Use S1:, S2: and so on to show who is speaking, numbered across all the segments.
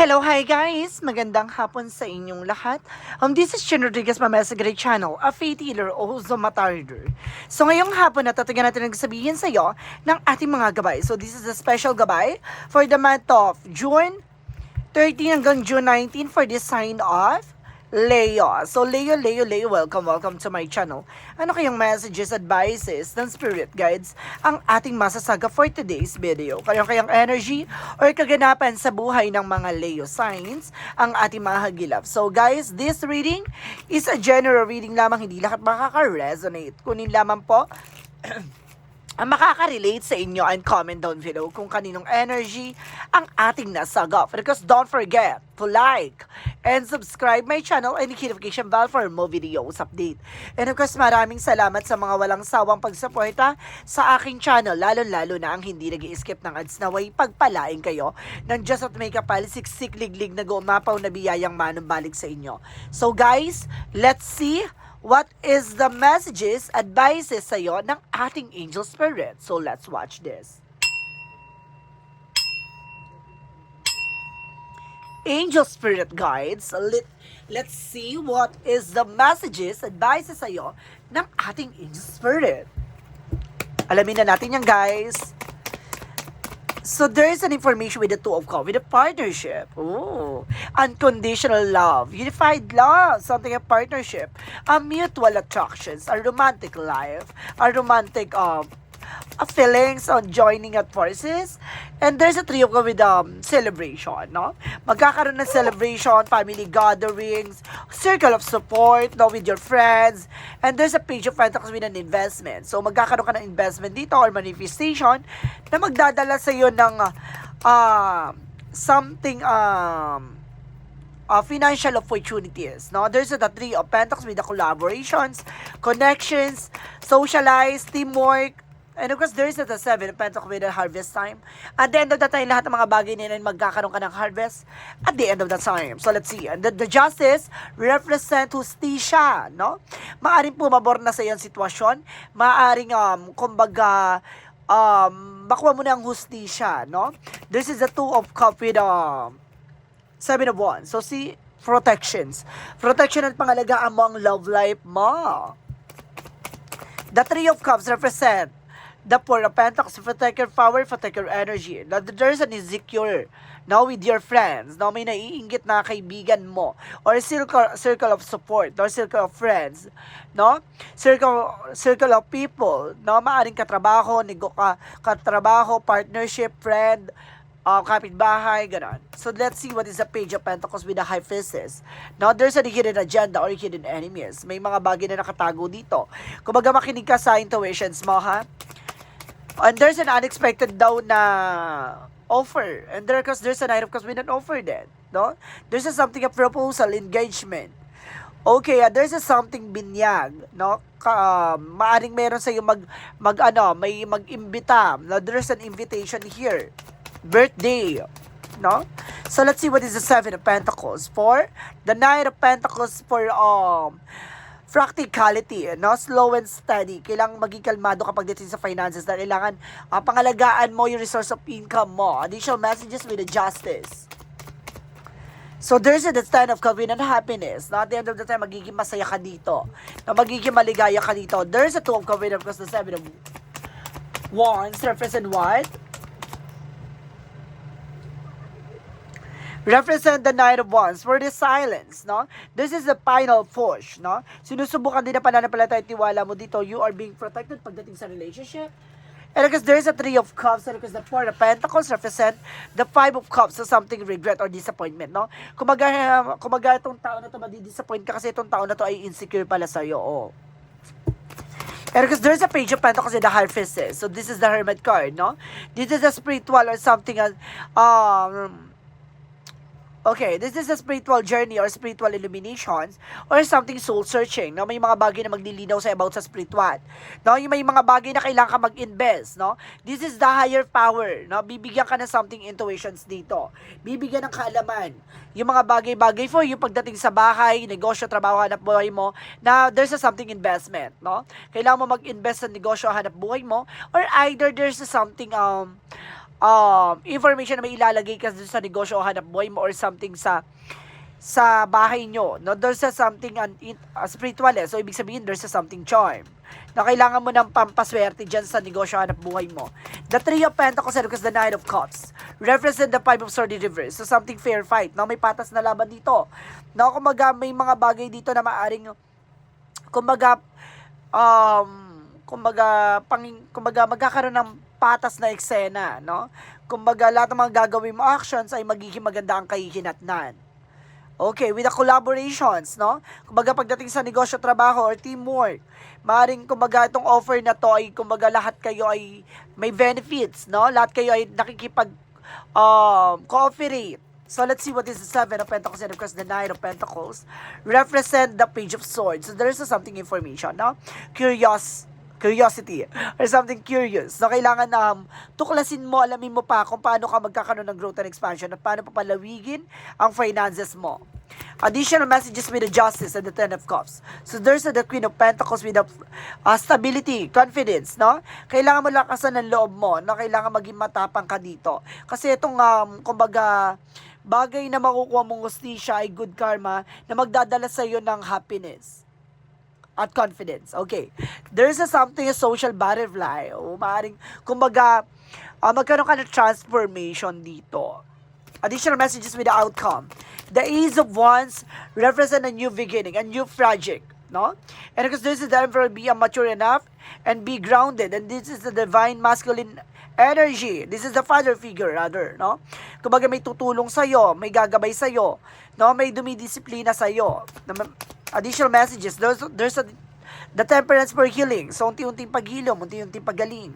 S1: Hello, hi guys! Magandang hapon sa inyong lahat. Um, this is Chin Rodriguez sa Great Channel, a faith healer o Zomatarder. So ngayong hapon na tatagan natin nagsabihin sa iyo ng ating mga gabay. So this is a special gabay for the month of June 13 hanggang June 19 for the sign of Leo. So Leo, Leo, Leo, welcome, welcome to my channel. Ano kayang messages, advices, ng spirit guides ang ating masasaga for today's video? Kayang kayang energy or kaganapan sa buhay ng mga Leo signs ang ating mga hagilap. So guys, this reading is a general reading lamang, hindi lahat makaka-resonate. Kunin lamang po ang makaka-relate sa inyo and comment down below kung kaninong energy ang ating nasagap. Because don't forget to like and subscribe my channel and hit notification bell for more videos update. And of course, maraming salamat sa mga walang sawang pagsuporta sa aking channel, lalo-lalo na ang hindi nag skip ng ads na way pagpalain kayo ng Just at Make Kapal, siksik liglig na gumapaw na biyayang manumbalik sa inyo. So guys, let's see what is the messages, advices sa'yo ng ating angel spirit. So let's watch this. Angel spirit guides, let, let's see what is the messages, advices sa'yo ng ating angel spirit. Alamin na natin yan guys. So there is an information with the two of cups, with a partnership. Ooh, unconditional love, unified love, something a partnership, a mutual attractions, a romantic life, a romantic um a feelings on joining at forces. And there's a of cups with um celebration, no? Magkakaroon ng celebration, family gatherings, circle of support, no, with your friends. And there's a page of pentacles with an investment. So magkakaroon ka ng investment dito or manifestation na magdadala sa iyo ng uh, something um uh, financial opportunities. No, there's the three of pentacles with the collaborations, connections, socialize, teamwork, And of course, there is the seven pentacles with the harvest time. At the end of the time, lahat ng mga bagay nila magkakaroon ka ng harvest at the end of the time. So let's see. And the, the justice represent justisya, no? Maaring pumabor na sa iyong sitwasyon. Maaring, um, kumbaga, um, makuha mo na ang hustisya, no? This is the two of cup with, um, seven of wands. So see, protections. Protection at pangalagaan mo ang love life mo. The Three of Cups represent the Four of Pentacles, protect your power, protect your energy. There's an insecure now with your friends, now may naiingit na kaibigan mo, or circle, circle of support, or circle of friends, no? Circle, circle of people, no? Maaring katrabaho, nego ka, katrabaho, partnership, friend, uh, kapitbahay, ganon. So, let's see what is the page of Pentacles with the High Priestess. Now, there's a hidden agenda or hidden enemies. May mga bagay na nakatago dito. Kumbaga makinig ka sa intuitions mo, ha? And there's an unexpected daw na offer. And there, cause there's a Knight of Cups with an offer then. No? There's a something, a proposal, engagement. Okay, uh, there's a something binyag, no? Ka, uh, maaring meron sa mag, mag ano, may mag-imbita. Now, there's an invitation here. Birthday, no? So, let's see what is the Seven of Pentacles for. The Knight of Pentacles for, um, practicality, no? Slow and steady. Kailangan maging kalmado kapag dito sa finances na kailangan uh, pangalagaan mo yung resource of income mo. Additional messages with the justice. So there's a stand of covenant happiness. No? At the end of the time, magiging masaya ka dito. Na magiging maligaya ka dito. There's a two of covenant because the seven of wands represent what? Represent the Knight of Wands for the silence, no? This is the final push, no? Sinusubukan din na pananampalataya at tiwala mo dito. You are being protected pagdating sa relationship. And because there's a Three of Cups and because the Four of Pentacles represent the Five of Cups so something regret or disappointment, no? Kumaga, kumaga itong tao na to madi-disappoint ka kasi itong tao na to ay insecure pala sa'yo, oh. And because there's a page of pentacles in the high priestess. So this is the hermit card, no? This is a spiritual or something, uh, um, Okay, this is a spiritual journey or spiritual illuminations or something soul searching. No, may mga bagay na maglilinaw sa about sa spiritual. No, yung may mga bagay na kailangan ka mag-invest, no? This is the higher power, no? Bibigyan ka ng something intuitions dito. Bibigyan ng kaalaman. Yung mga bagay-bagay for you pagdating sa bahay, negosyo, trabaho, hanap buhay mo, na there's a something investment, no? Kailangan mo mag-invest sa negosyo, hanap buhay mo or either there's a something um um, information na may ilalagay ka sa negosyo o hanap buhay mo or something sa sa bahay nyo. No? There's a something un, uh, spiritual eh. So, ibig sabihin, there's a something charm. Na kailangan mo ng pampaswerte dyan sa negosyo hanap buhay mo. The Three of Pentacles and the Nine of Cups represent the Five of Swords in reverse. So, something fair fight. No? May patas na laban dito. No? Kumbaga, may mga bagay dito na maaring kumbaga, um, kumbaga, pang, kumbaga, magkakaroon ng patas na eksena, no? Kumbaga, lahat ng mga gagawin mo actions ay magiging maganda ang kahihinatnan. Okay, with the collaborations, no? Kumbaga pagdating sa negosyo, trabaho, or teamwork, maaaring kumbaga itong offer na to ay kumbaga lahat kayo ay may benefits, no? Lahat kayo ay nakikipag um, cooperate. So let's see what is the Seven of Pentacles and of course the Nine of Pentacles represent the Page of Swords. So there's something information, no? Curious, curiosity or something curious. So kailangan na um, tuklasin mo, alamin mo pa kung paano ka magkakaroon ng growth and expansion at paano papalawigin ang finances mo. Additional messages with the Justice and the Ten of Cups. So there's a, the Queen of Pentacles with the uh, stability, confidence, no? Kailangan mo lakasan ng loob mo, no? Kailangan maging matapang ka dito. Kasi itong, um, kumbaga, bagay na makukuha mong hustisya ay good karma na magdadala sa iyo ng happiness at confidence. Okay. There's a something, a social butterfly. O maaaring, kumbaga, uh, magkaroon ka ng transformation dito. Additional messages with the outcome. The Ace of Wands represent a new beginning, a new project. No? And because this is the Emperor, be mature enough and be grounded. And this is the divine masculine energy. This is the father figure rather, no? Kumbaga may tutulong sa iyo, may gagabay sa iyo, no? May dumidisiplina sa iyo. Additional messages. There's, there's a, the temperance for healing. So, unti-unting paghilom, unti-unting pagaling.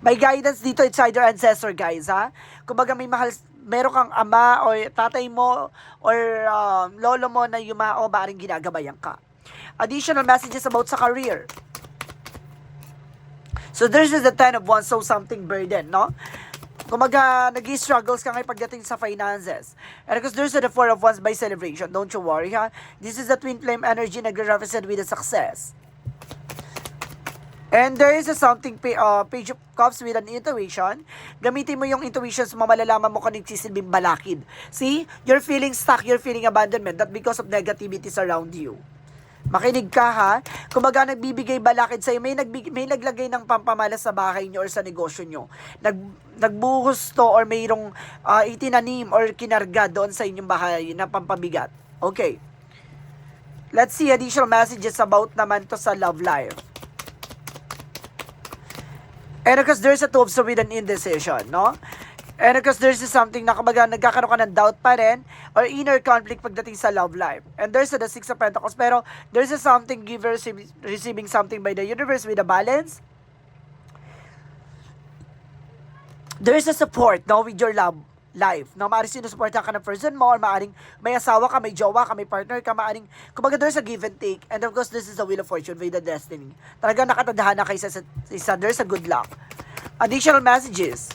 S1: May guidance dito, it's either ancestor, guys, ha? Kumbaga may mahal, meron kang ama or tatay mo or um, lolo mo na yumao, maaaring ginagabayan ka. Additional messages about sa career. So there's just the 10 of wands, so something burden, no? Kumaga, nag-struggles ka ngayon pagdating sa finances. And because there's the 4 of wands by celebration, don't you worry, ha? This is the twin flame energy nagre-represent with the success. And there is a something uh, page of cups with an intuition. Gamitin mo yung intuitions mo, malalaman mo kung nagsisilbing balakid. See? You're feeling stuck, you're feeling abandonment, not because of negativities around you. Makinig ka ha. Kumbaga nagbibigay balakid sa'yo, may, nagbig, may naglagay ng pampamalas sa bahay nyo or sa negosyo nyo. Nag, nagbuhos to or mayroong uh, itinanim or kinarga doon sa inyong bahay na pampabigat. Okay. Let's see additional messages about naman to sa love life. And because there's a two of with an indecision, no? And because there's something na kumbaga nagkakaroon ka ng doubt pa rin or inner conflict pagdating sa love life. And there's the six of pentacles pero there's something giver receiving, something by the universe with a balance. There's a support, no, with your love life. No, maaaring sinusuportahan ka ng person mo or maaaring may asawa ka, may jowa ka, may partner ka, maaaring, kumbaga there's a give and take. And of course, this is the wheel of fortune with the destiny. Talagang nakatadhana kay sa isa, there's a good luck. Additional messages.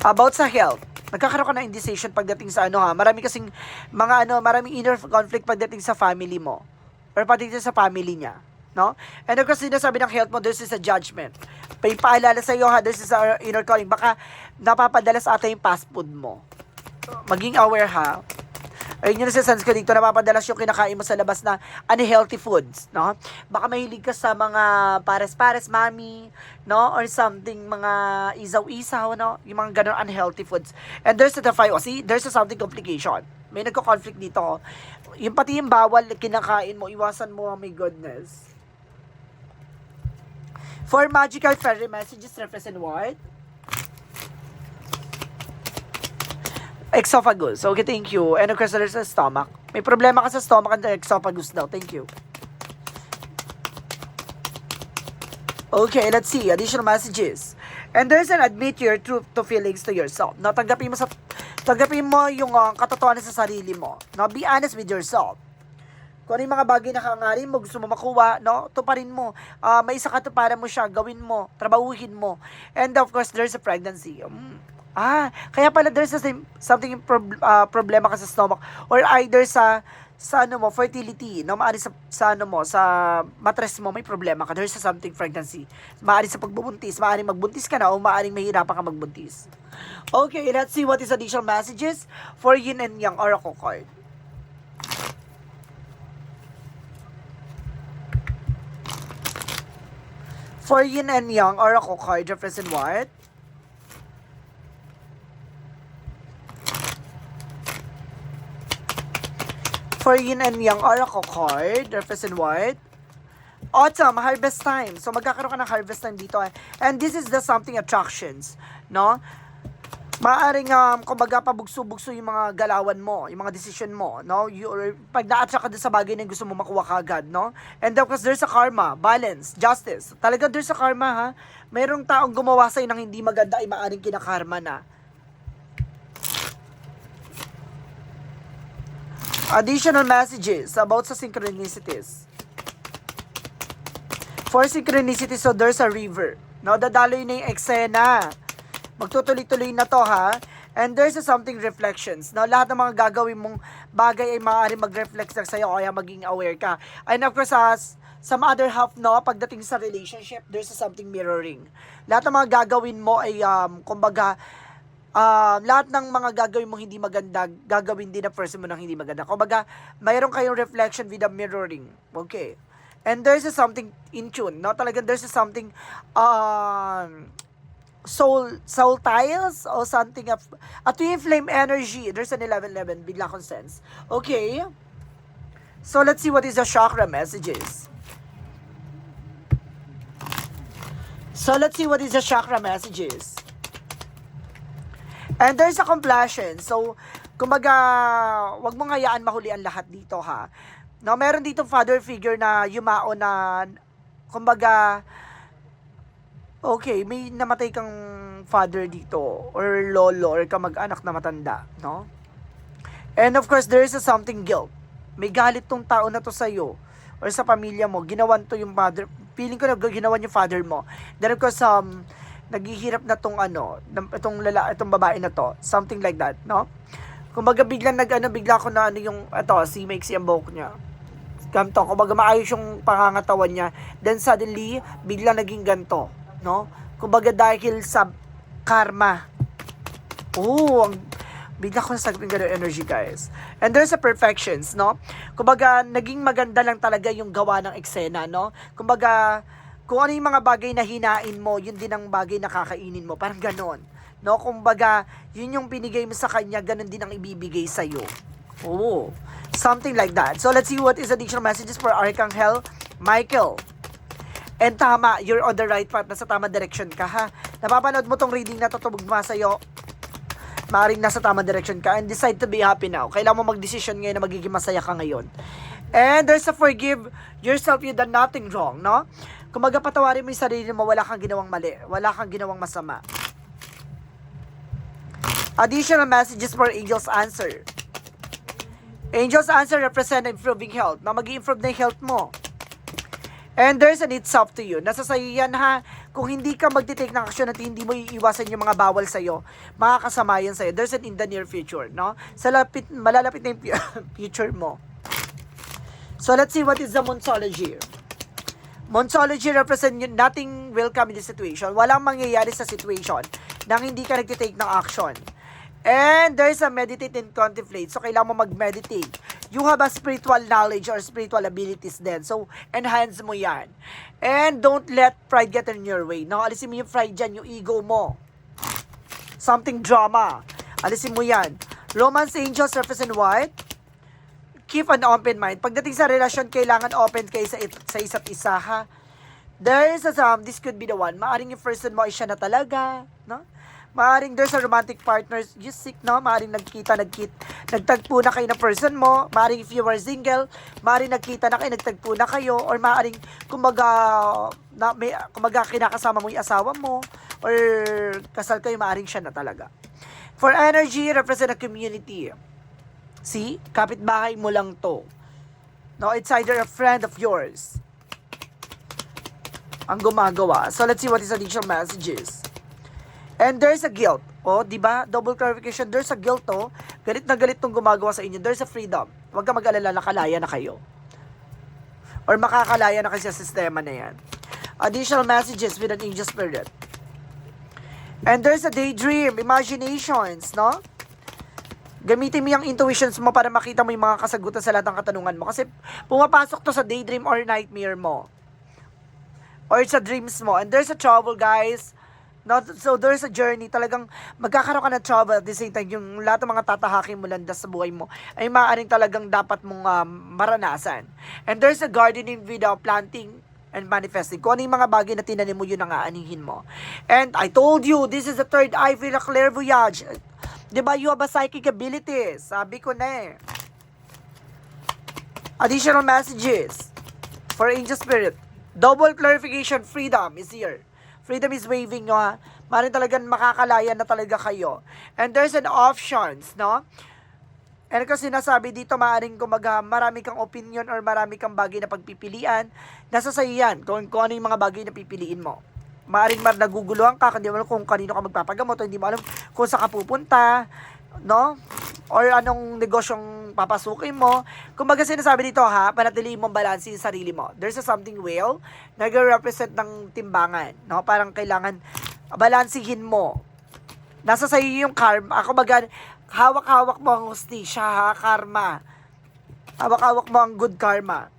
S1: About sa health. Nagkakaroon ka ng indecision pagdating sa ano ha. Marami kasing mga ano, maraming inner conflict pagdating sa family mo. Or pagdating sa family niya. No? And of course, sinasabi ng health mo, this is a judgment. May paalala sa iyo ha, this is a inner calling. Baka napapadalas ata yung fast food mo. Maging aware ha. Ayun yung nasa-sense ko dito, napapadalas yung kinakain mo sa labas na unhealthy foods, no? Baka mahilig ka sa mga pares-pares, mami, no? Or something, mga isaw-isaw, no? Yung mga ganun unhealthy foods. And there's the five, oh, see, there's a something complication. May nagko-conflict dito. Yung pati yung bawal kinakain mo, iwasan mo, oh my goodness. For magical fairy messages represent what? Esophagus. Okay, thank you. And of course, a stomach. May problema ka sa stomach and esophagus daw. Thank you. Okay, let's see. Additional messages. And there's an admit your truth to feelings to yourself. No, tanggapin mo sa tanggapin mo yung uh, katotohanan sa sarili mo. No, be honest with yourself. Kung ano yung mga bagay na kangarin mo, gusto mo makuha, no? Tuparin mo. Uh, may isa katuparan mo siya, gawin mo, trabahuhin mo. And of course, there's a pregnancy. Mm. Ah, kaya pala there's a, something prob- uh, problema ka sa stomach or either sa sa ano mo, fertility, no? Maari sa, sa ano mo, sa matres mo, may problema ka. There's something pregnancy. Maari sa pagbubuntis, maari magbuntis ka na o maaaring mahirapan ka magbuntis. Okay, let's see what is additional messages for yin and yang oracle card. For yin and yang oracle card represent what? For yin and yang oracle card represent what? Autumn, harvest time. So magkakaroon ka ng harvest time dito. eh. And this is the something attractions, no? Maaring um, kumbaga pabugso-bugso yung mga galawan mo, yung mga decision mo, no? You, or pag na-attract ka dun sa bagay na gusto mo makuha kagad, no? And then, because there's a karma, balance, justice. Talaga there's a karma, ha? Mayroong taong gumawa sa'yo ng hindi maganda ay maaring kinakarma na. Additional messages about sa synchronicities. For synchronicity, so there's a river. No, dadaloy na yung eksena. Magtutuloy-tuloy na to, ha? And there's a something reflections. No, lahat ng mga gagawin mong bagay ay maaari mag-reflect sa sa'yo, kaya maging aware ka. And of course, as some other half, no, pagdating sa relationship, there's a something mirroring. Lahat ng mga gagawin mo ay, um, kumbaga, ah, lahat ng mga gagawin mo hindi maganda, gagawin din ng person mo ng hindi maganda. Kumbaga, mayroon kayong reflection with a mirroring. Okay. And there's a something in tune, no? Talagang there's a something um soul soul tiles or something of a twin flame energy. There's an 1111 bigla akong sense. Okay. So let's see what is the chakra messages. So let's see what is the chakra messages. And there's a completion. So, kumbaga, wag mong hayaan mahuli ang lahat dito ha. No, meron dito father figure na yumao na kumbaga okay, may namatay kang father dito or lolo or kamag-anak na matanda, no? And of course, there is a something guilt. May galit tong tao na to sa iyo or sa pamilya mo. Ginawan to yung father. Feeling ko na ginawan yung father mo. Then of course, um, naghihirap na tong ano, ng- itong lala, itong babae na to. Something like that, no? Kumbaga biglang nag ano, bigla ko na ano yung, ito, si Makes yung buhok niya. Ganto, kumbaga maayos yung pangangatawan niya. Then suddenly, biglang naging ganto, no? Kumbaga dahil sa karma. Oo, ang bigla ko nasagpin ganun energy, guys. And there's a perfections, no? Kumbaga, naging maganda lang talaga yung gawa ng eksena, no? Kumbaga, kung ano yung mga bagay na hinain mo, yun din ang bagay na kakainin mo. Parang ganon. No? Kumbaga, yun yung binigay mo sa kanya, ganon din ang ibibigay sa'yo. Oo. Something like that. So, let's see what is additional messages for Archangel Michael. And tama, you're on the right path. Nasa tama direction ka, ha? Napapanood mo tong reading na to, tumugma sa'yo. Maring nasa tama direction ka and decide to be happy now. Kailangan mo mag-decision ngayon na magiging masaya ka ngayon. And there's a forgive yourself you done nothing wrong, no? Kung magpatawarin mo yung sarili mo, wala kang ginawang mali. Wala kang ginawang masama. Additional messages for Angel's Answer. Angel's Answer represent improving health. Na mag improve na yung health mo. And there's an it's up to you. Nasa sa'yo yan ha. Kung hindi ka magtitake ng aksyon at hindi mo iiwasan yung mga bawal sa'yo, makakasama yan sa'yo. There's an in the near future, no? Sa lapit, malalapit na yung fu- future mo. So let's see what is the Monsology. Monsology represent yun, nothing will come in the situation. Walang mangyayari sa situation nang hindi ka nagtitake ng action. And there's a meditate and contemplate. So, kailangan mo mag-meditate. You have a spiritual knowledge or spiritual abilities then. So, enhance mo yan. And don't let pride get in your way. No, alisin mo yung pride dyan, yung ego mo. Something drama. Alisin mo yan. Romance angels represent what? Keep an open mind. Pagdating sa relasyon, kailangan open kayo sa, it- sa isa't isa, ha? There is a, um, this could be the one. Maaring yung person mo ay siya na talaga, no? Maaring there's a romantic partner, you sick, no? Maaring nagkita, nagkit, nagtagpo na kayo na person mo. Maaring if you are single, maaring nagkita na kayo, nagtagpo na kayo. Or maaring, kumbaga, na, may, kumbaga, kinakasama mo yung asawa mo. Or kasal kayo, maaring siya na talaga. For energy, represent a community. See? Kapitbahay mo lang to. No, it's either a friend of yours ang gumagawa. So, let's see what is additional messages. And there's a guilt. O, di ba? Double clarification. There's a guilt, oh. Galit na galit tong gumagawa sa inyo. There's a freedom. Huwag ka mag-alala, nakalaya na kayo. Or makakalaya na kayo sa sistema na yan. Additional messages with an angel spirit. And there's a daydream, imaginations, no? Gamitin mo yung intuitions mo para makita mo yung mga kasagutan sa lahat ng katanungan mo. Kasi pumapasok to sa daydream or nightmare mo. Or sa dreams mo. And there's a trouble, guys. No, so there's a journey. Talagang magkakaroon ka ng trouble at the same time. Yung lahat ng mga tatahakin mo landas sa buhay mo ay maaaring talagang dapat mong um, maranasan. And there's a gardening without planting and manifesting. Kung ano yung mga bagay na tinanim mo, yun ang aanihin mo. And I told you, this is the third eye for the clairvoyage. Di ba, you have a psychic abilities. Sabi ko na eh. Additional messages for angel spirit. Double clarification, freedom is here. Freedom is waving nyo ha. Talagang makakalaya na talaga kayo. And there's an options, no? And kasi sinasabi dito, maaaring kumaga, marami kang opinion or marami kang bagay na pagpipilian. Nasa sa'yo yan, kung, kung ano yung mga bagay na pipiliin mo. Maaaring mar naguguluhan ka, hindi mo alam kung kanino ka magpapagamot, o hindi mo alam kung saan ka pupunta, no? Or anong negosyong papasukin mo. Kumbaga sinasabi dito ha, panatiliin mong balanse yung sarili mo. There's a something whale, nag-represent ng timbangan, no? Parang kailangan balansihin mo. Nasa sa'yo yung karma. Ako baga, hawak-hawak mo ang hustisya, ha, karma. Hawak-hawak mo ang good karma.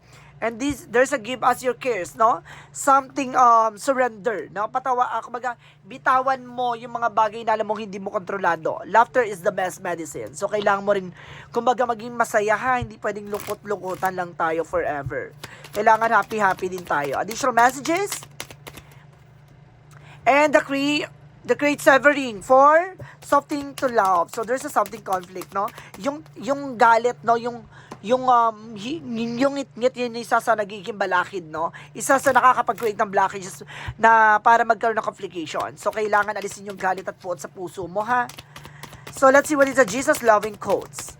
S1: And this, there's a give us your cares, no? Something, um, surrender, no? Patawa, ako baga, bitawan mo yung mga bagay na alam mong hindi mo kontrolado. Laughter is the best medicine. So, kailangan mo rin, kumbaga, maging masaya, ha? Hindi pwedeng lungkot-lungkutan lang tayo forever. Kailangan happy-happy din tayo. Additional messages? And the cre the great severing for something to love. So there's a something conflict, no? Yung yung galit, no, yung yung um yung ngit-ngit yun isa sa nagiging balakid, no? Isa sa nakakapag-create ng blockages na para magkaroon ng complication. So kailangan alisin yung galit at puot sa puso mo, ha? So let's see what is the Jesus loving quotes.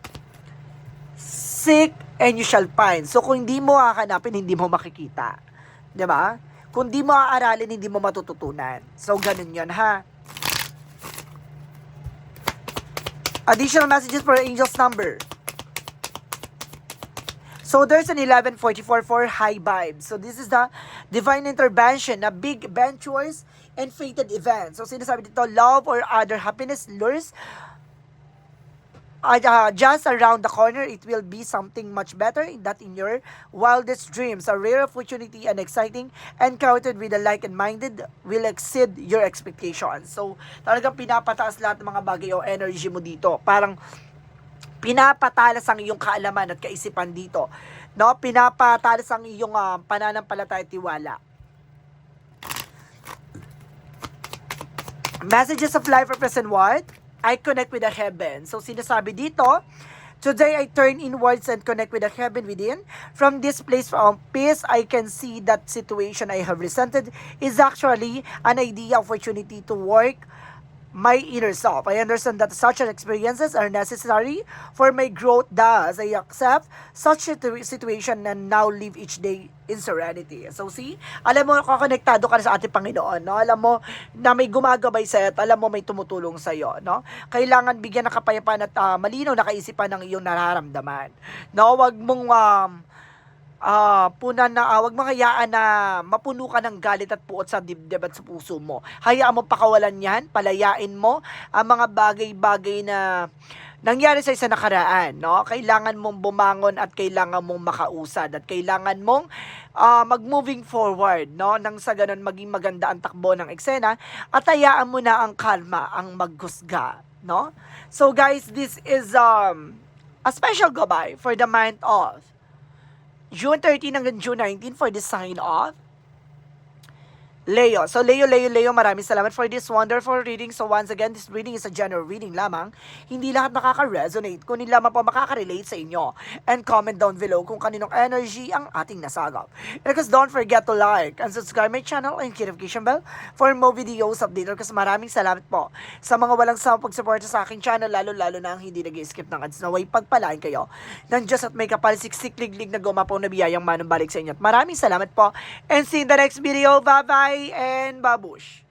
S1: Seek and you shall find. So kung hindi mo hahanapin, hindi mo makikita. 'Di ba? Kung di mo aaralin, hindi mo matututunan. So, ganun yun, ha? Additional messages for angel's number. So, there's an 1144 for high vibes. So, this is the divine intervention na big ventures and fated events. So, sinasabi dito, love or other happiness lures uh, uh, just around the corner, it will be something much better that in your wildest dreams. A rare opportunity and exciting encountered with the like-minded will exceed your expectations. So, talagang pinapataas lahat ng mga bagay o energy mo dito. Parang pinapatalas ang iyong kaalaman at kaisipan dito. No, pinapatalas ang iyong uh, pananampalataya at tiwala. Messages of life represent what? I connect with the heaven. So, sinasabi dito, Today I turn inwards and connect with the heaven within. From this place of peace, I can see that situation I have resented is actually an idea opportunity to work my inner self. I understand that such experiences are necessary for my growth. Thus, I accept such situ- situation and now live each day in serenity. So, see, alam mo, kakonektado ka na sa ating Panginoon, no? Alam mo na may gumagabay sa'yo at alam mo may tumutulong sa'yo, no? Kailangan bigyan ng kapayapaan at ah, malinaw na kaisipan ng iyong nararamdaman. No, wag mong um, ah punan na ah, wag mo hayaan na mapuno ka ng galit at puot sa dibdib at sa puso mo. Hayaan mo pakawalan yan, palayain mo ang mga bagay-bagay na nangyari sa isa nakaraan, no? Kailangan mong bumangon at kailangan mong makausad at kailangan mong ah, mag-moving forward, no? Nang sa ganun maging maganda ang takbo ng eksena at hayaan mo na ang kalma, ang maghusga, no? So guys, this is um a special goodbye for the month of June 13 hanggang June 19 for the sign off. Leo. So, Leo, Leo, Leo, maraming salamat for this wonderful reading. So, once again, this reading is a general reading lamang. Hindi lahat makaka-resonate, kunin lamang po makaka-relate sa inyo. And comment down below kung kaninong energy ang ating nasagap. And because don't forget to like and subscribe my channel and notification bell for more videos updated. Kasi maraming salamat po sa mga walang sa pagsuporta sa aking channel, lalo-lalo na ang hindi nag-skip ng ads. Naway pagpalain kayo ng Diyos at may kapal siksik-liglig na gumapaw na biyayang manong balik sa inyo. At maraming salamat po. And see you in the next video. Bye-bye and babush.